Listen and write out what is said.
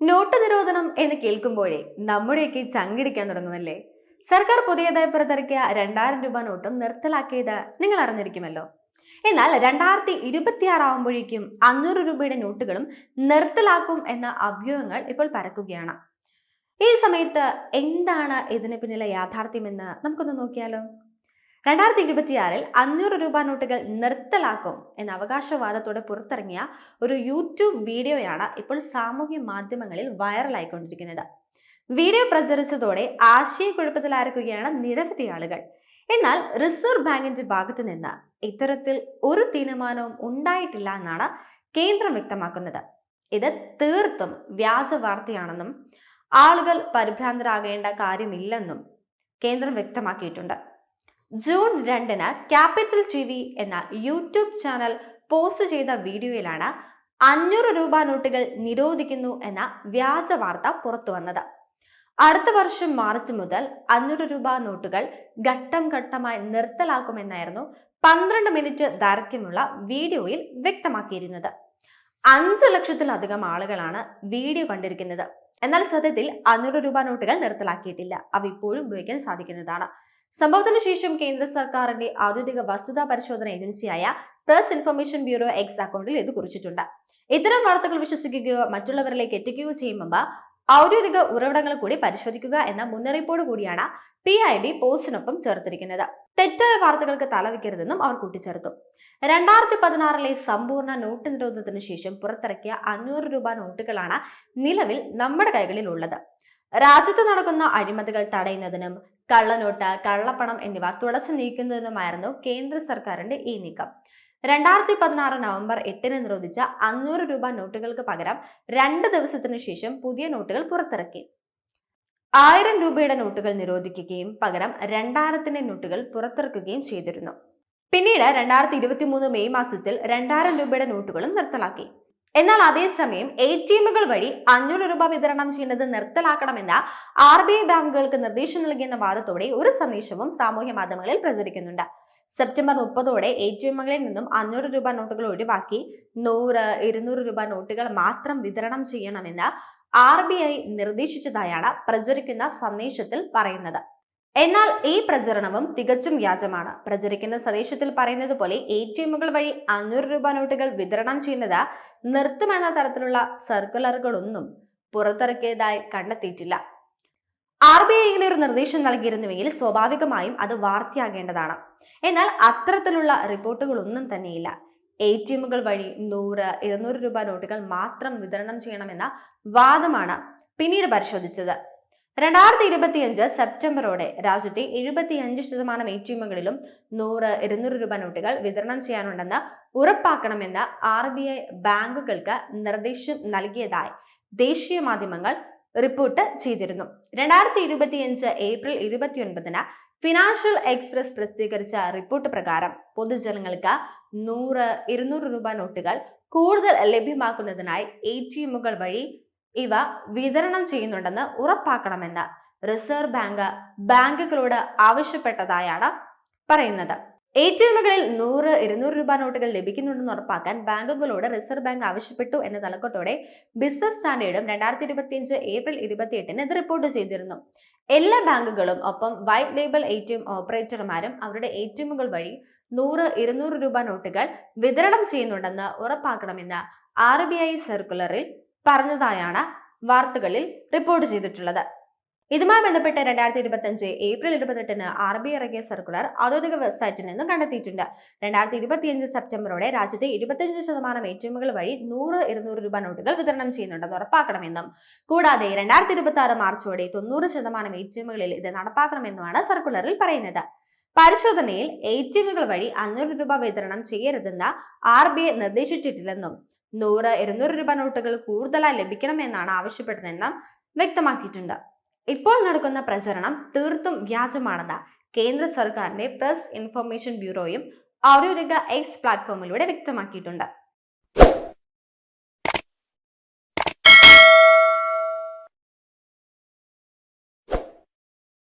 Not നിരോധനം എന്ന് കേൾക്കുമ്പോഴേ നമ്മുടെയൊക്കെ ചങ്കിടിക്കാൻ തുടങ്ങുമല്ലേ? സർക്കാർ പുതിയതായി പുറത്തിറക്കിയ രണ്ടായിരം രൂപ നോട്ടും നിർത്തലാക്കിയത് നിങ്ങൾ അറിഞ്ഞിരിക്കുമല്ലോ. എന്നാൽ രണ്ടായിരത്തി ഇരുപത്തിയാറ് ആവുമ്പോഴേക്കും അഞ്ഞൂറ് രൂപയുടെ നോട്ടുകളും നിർത്തലാക്കും എന്ന അഭ്യൂഹങ്ങൾ ഇപ്പോൾ പരക്കുകയാണ്. ഈ സമയത്ത് എന്താണ് ഇതിന് പിന്നിലെ യാഥാർത്ഥ്യമെന്ന് നമുക്കൊന്ന് നോക്കിയാലോ? രണ്ടായിരത്തി ഇരുപത്തിയാറിൽ അഞ്ഞൂറ് രൂപ നോട്ടുകൾ നിർത്തലാക്കും എന്ന അവകാശവാദത്തോടെ പുറത്തിറങ്ങിയ ഒരു യൂട്യൂബ് വീഡിയോയാണ് ഇപ്പോൾ സാമൂഹ്യ മാധ്യമങ്ങളിൽ വൈറലായിക്കൊണ്ടിരിക്കുന്നത്. വീഡിയോ പ്രചരിച്ചതോടെ ആശയക്കുഴപ്പത്തിലായിരിക്കുകയാണ് നിരവധി ആളുകൾ. എന്നാൽ റിസർവ് ബാങ്കിന്റെ ഭാഗത്തു നിന്ന് ഇത്തരത്തിൽ ഒരു തീരുമാനവും ഉണ്ടായിട്ടില്ല എന്നാണ് കേന്ദ്രം വ്യക്തമാക്കുന്നത്. ഇത് തീർത്തും വ്യാജ വാർത്തയാണെന്നും ആളുകൾ പരിഭ്രാന്തരാകേണ്ട കാര്യമില്ലെന്നും കേന്ദ്രം വ്യക്തമാക്കിയിട്ടുണ്ട്. ജൂൺ രണ്ടിന് ക്യാപിറ്റൽ ടി വി എന്ന യൂട്യൂബ് ചാനൽ പോസ്റ്റ് ചെയ്ത വീഡിയോയിലാണ് അഞ്ഞൂറ് രൂപ നോട്ടുകൾ നിരോധിക്കുന്നു എന്ന വ്യാജ വാർത്ത പുറത്തു വന്നത്. അടുത്ത വർഷം മാർച്ച് മുതൽ അഞ്ഞൂറ് രൂപ നോട്ടുകൾ ഘട്ടം ഘട്ടമായി നിർത്തലാക്കുമെന്നായിരുന്നു പന്ത്രണ്ട് മിനിറ്റ് ദൈർഘ്യമുള്ള വീഡിയോയിൽ വ്യക്തമാക്കിയിരുന്നത്. അഞ്ചു ലക്ഷത്തിലധികം ആളുകളാണ് വീഡിയോ കണ്ടിരിക്കുന്നത്. എന്നാൽ സത്യത്തിൽ അഞ്ഞൂറ് രൂപ നോട്ടുകൾ നിർത്തലാക്കിയിട്ടില്ല. അവ ഇപ്പോഴും ഉപയോഗിക്കാൻ സാധിക്കുന്നതാണ്. സംഭവത്തിന് ശേഷം കേന്ദ്ര സർക്കാരിന്റെ ഔദ്യോഗിക വസ്തുതാ പരിശോധന ഏജൻസിയായ പ്രസ് ഇൻഫർമേഷൻ ബ്യൂറോ എക്സ് അക്കൗണ്ടിൽ ഇത് കുറിച്ചിട്ടുണ്ട്. ഇത്തരം വാർത്തകൾ വിശ്വസിക്കുകയോ മറ്റുള്ളവരിലേക്ക് എത്തിക്കുകയോ ചെയ്യുമ്പോൾ ഔദ്യോഗിക ഉറവിടങ്ങൾ കൂടി പരിശോധിക്കുക എന്ന മുന്നറിയിപ്പോട് കൂടിയാണ് പി ഐ ബി പോസ്റ്റിനൊപ്പം ചേർത്തിരിക്കുന്നത്. തെറ്റായ വാർത്തകൾക്ക് തലവെക്കരുതെന്നും അവർ കൂട്ടിച്ചേർത്തു. രണ്ടായിരത്തി പതിനാറിലെ സമ്പൂർണ നോട്ട് നിരോധനത്തിന് ശേഷം പുറത്തിറക്കിയ അഞ്ഞൂറ് രൂപ നോട്ടുകളാണ് നിലവിൽ നമ്മുടെ കൈകളിൽ ഉള്ളത് രാജ്യത്ത് നടക്കുന്ന അഴിമതികൾ തടയുന്നതിനും കള്ളനോട്ട് കള്ളപ്പണം എന്നിവ തുടച്ചു നീക്കുന്നതിനുമായിരുന്നു കേന്ദ്ര സർക്കാരിന്റെ ഈ നീക്കം. രണ്ടായിരത്തി പതിനാറ് നവംബർ എട്ടിന് നിരോധിച്ച അഞ്ഞൂറ് രൂപ നോട്ടുകൾക്ക് പകരം രണ്ട് ദിവസത്തിനു ശേഷം പുതിയ നോട്ടുകൾ പുറത്തിറക്കി. ആയിരം രൂപയുടെ നോട്ടുകൾ നിരോധിക്കുകയും പകരം രണ്ടായിരത്തിന്റെ നോട്ടുകൾ പുറത്തിറക്കുകയും ചെയ്തിരുന്നു. പിന്നീട് രണ്ടായിരത്തി ഇരുപത്തി മൂന്ന് മെയ് മാസത്തിൽ രണ്ടായിരം രൂപയുടെ നോട്ടുകളും നിർത്തലാക്കി. എന്നാൽ അതേസമയം എ ടി എമ്മുകൾ വഴി അഞ്ഞൂറ് രൂപ വിതരണം ചെയ്യുന്നത് നിർത്തലാക്കണമെന്ന ആർ ബി ഐ ബാങ്കുകൾക്ക് നിർദ്ദേശം നൽകിയെന്ന വാദത്തോടെ ഒരു സന്ദേശവും സാമൂഹ്യ മാധ്യമങ്ങളിൽ പ്രചരിക്കുന്നുണ്ട്. സെപ്റ്റംബർ മുപ്പതോടെ എ ടി എമ്മുകളിൽ നിന്നും അഞ്ഞൂറ് രൂപ നോട്ടുകൾ ഒഴിവാക്കി നൂറ് ഇരുന്നൂറ് രൂപ നോട്ടുകൾ മാത്രം വിതരണം ചെയ്യണമെന്ന് ആർ ബി ഐ നിർദ്ദേശിച്ചതായാണ് പ്രചരിക്കുന്ന സന്ദേശത്തിൽ പറയുന്നത്. എന്നാൽ ഈ പ്രചരണവും തികച്ചും വ്യാജമാണ്. പ്രചരിക്കുന്ന സന്ദേശത്തിൽ പറയുന്നത് പോലെ എ ടി എമ്മുകൾ വഴി അഞ്ഞൂറ് രൂപ നോട്ടുകൾ വിതരണം ചെയ്യുന്നത് നിർത്തുമെന്ന തരത്തിലുള്ള സർക്കുലറുകളൊന്നും പുറത്തിറക്കിയതായി കണ്ടെത്തിയിട്ടില്ല. ആർ ബി ഐ ഒരു നിർദ്ദേശം നൽകിയിരുന്നുവെങ്കിൽ സ്വാഭാവികമായും അത് വാർത്തയാകേണ്ടതാണ്. എന്നാൽ അത്തരത്തിലുള്ള റിപ്പോർട്ടുകളൊന്നും തന്നെയില്ല. എ ടി എമ്മുകൾ വഴി നൂറ് ഇരുന്നൂറ് രൂപ നോട്ടുകൾ മാത്രം വിതരണം ചെയ്യണമെന്ന വാദമാണ് പിന്നീട് പരിശോധിച്ചത്. രണ്ടായിരത്തി ഇരുപത്തിയഞ്ച് സെപ്റ്റംബറോടെ രാജ്യത്തെ എഴുപത്തിയഞ്ച് ശതമാനം എ ടി എമ്മുകളിലും നൂറ് ഇരുന്നൂറ് രൂപ നോട്ടുകൾ വിതരണം ചെയ്യാനുണ്ടെന്ന് ഉറപ്പാക്കണമെന്ന് ആർ ബി ഐ ബാങ്കുകൾക്ക് നിർദ്ദേശം നൽകിയതായി ദേശീയ മാധ്യമങ്ങൾ റിപ്പോർട്ട് ചെയ്തിരുന്നു. രണ്ടായിരത്തി ഇരുപത്തിയഞ്ച് ഏപ്രിൽ ഇരുപത്തിയൊൻപതിന് ഫിനാൻഷ്യൽ എക്സ്പ്രസ് പ്രസിദ്ധീകരിച്ച റിപ്പോർട്ട് പ്രകാരം പൊതുജനങ്ങൾക്ക് നൂറ് ഇരുന്നൂറ് രൂപ നോട്ടുകൾ കൂടുതൽ ലഭ്യമാക്കുന്നതിനായി എ ടി എമ്മുകൾ വഴി ഇവ വിതരണം ചെയ്യുന്നുണ്ടെന്ന് ഉറപ്പാക്കണമെന്ന് റിസർവ് ബാങ്ക് ബാങ്കുകളോട് ആവശ്യപ്പെട്ടതായാണ് പറയുന്നത്. എ ടി എമ്മുകളിൽ നൂറ് ഇരുന്നൂറ് രൂപ നോട്ടുകൾ ലഭിക്കുന്നുണ്ടെന്ന് ഉറപ്പാക്കാൻ ബാങ്കുകളോട് റിസർവ് ബാങ്ക് ആവശ്യപ്പെട്ടു എന്ന തലക്കെട്ടോടെ ബിസിനസ് സ്റ്റാൻഡേർഡും രണ്ടായിരത്തി ഇരുപത്തിയഞ്ച് ഏപ്രിൽ ഇരുപത്തിയെട്ടിന് ഇത് റിപ്പോർട്ട് ചെയ്തിരുന്നു. എല്ലാ ബാങ്കുകളും ഒപ്പം white label A T M ഓപ്പറേറ്റർമാരും അവരുടെ എ ടി എമ്മുകൾ വഴി നൂറ് ഇരുന്നൂറ് രൂപ നോട്ടുകൾ വിതരണം ചെയ്യുന്നുണ്ടെന്ന് ഉറപ്പാക്കണമെന്ന് ആർ ബി ഐ സർക്കുലറിൽ പറഞ്ഞതായാണ് വാർത്തകളിൽ റിപ്പോർട്ട് ചെയ്തിട്ടുള്ളത്. ഇതുമായി ബന്ധപ്പെട്ട് രണ്ടായിരത്തി ഇരുപത്തിയഞ്ച് ഏപ്രിൽ ഇരുപത്തെട്ടിന് ആർ ബി ഇറങ്ങിയ സർക്കുലർ ഔദ്യോഗിക വെബ്സൈറ്റിൽ നിന്നും കണ്ടെത്തിയിട്ടുണ്ട്. രണ്ടായിരത്തി ഇരുപത്തിയഞ്ച് സെപ്റ്റംബറോടെ രാജ്യത്തെ ഇരുപത്തിയഞ്ച് ശതമാനം എ ടി എമ്മുകൾ വഴി നൂറ് ഇരുന്നൂറ് രൂപ നോട്ടുകൾ വിതരണം ചെയ്യുന്നുണ്ടെന്ന് ഉറപ്പാക്കണമെന്നും കൂടാതെ രണ്ടായിരത്തി ഇരുപത്തി ആറ് മാർച്ചോടെ തൊണ്ണൂറ് ശതമാനം എ ടി എമ്മുകളിൽ ഇത് നടപ്പാക്കണമെന്നുമാണ് സർക്കുലറിൽ പറയുന്നത്. പരിശോധനയിൽ എ ടി എമ്മുകൾ വഴി അഞ്ഞൂറ് രൂപ വിതരണം ചെയ്യരുതെന്ന് ആർ ബി ഐ നിർദ്ദേശിച്ചിട്ടില്ലെന്നും നൂറ് ഇരുന്നൂറ് രൂപ നോട്ടുകൾ കൂടുതലായി ലഭിക്കണമെന്നാണ് ആവശ്യപ്പെടുന്നതെന്ന് വ്യക്തമാക്കിയിട്ടുണ്ട്. ഇപ്പോൾ നടക്കുന്ന പ്രചരണം തീർത്തും വ്യാജമാണെന്ന് കേന്ദ്ര സർക്കാരിന്റെ പ്രസ് ഇൻഫർമേഷൻ ബ്യൂറോയും ഔദ്യോഗിക എക്സ് പ്ലാറ്റ്ഫോമിലൂടെ വ്യക്തമാക്കിയിട്ടുണ്ട്.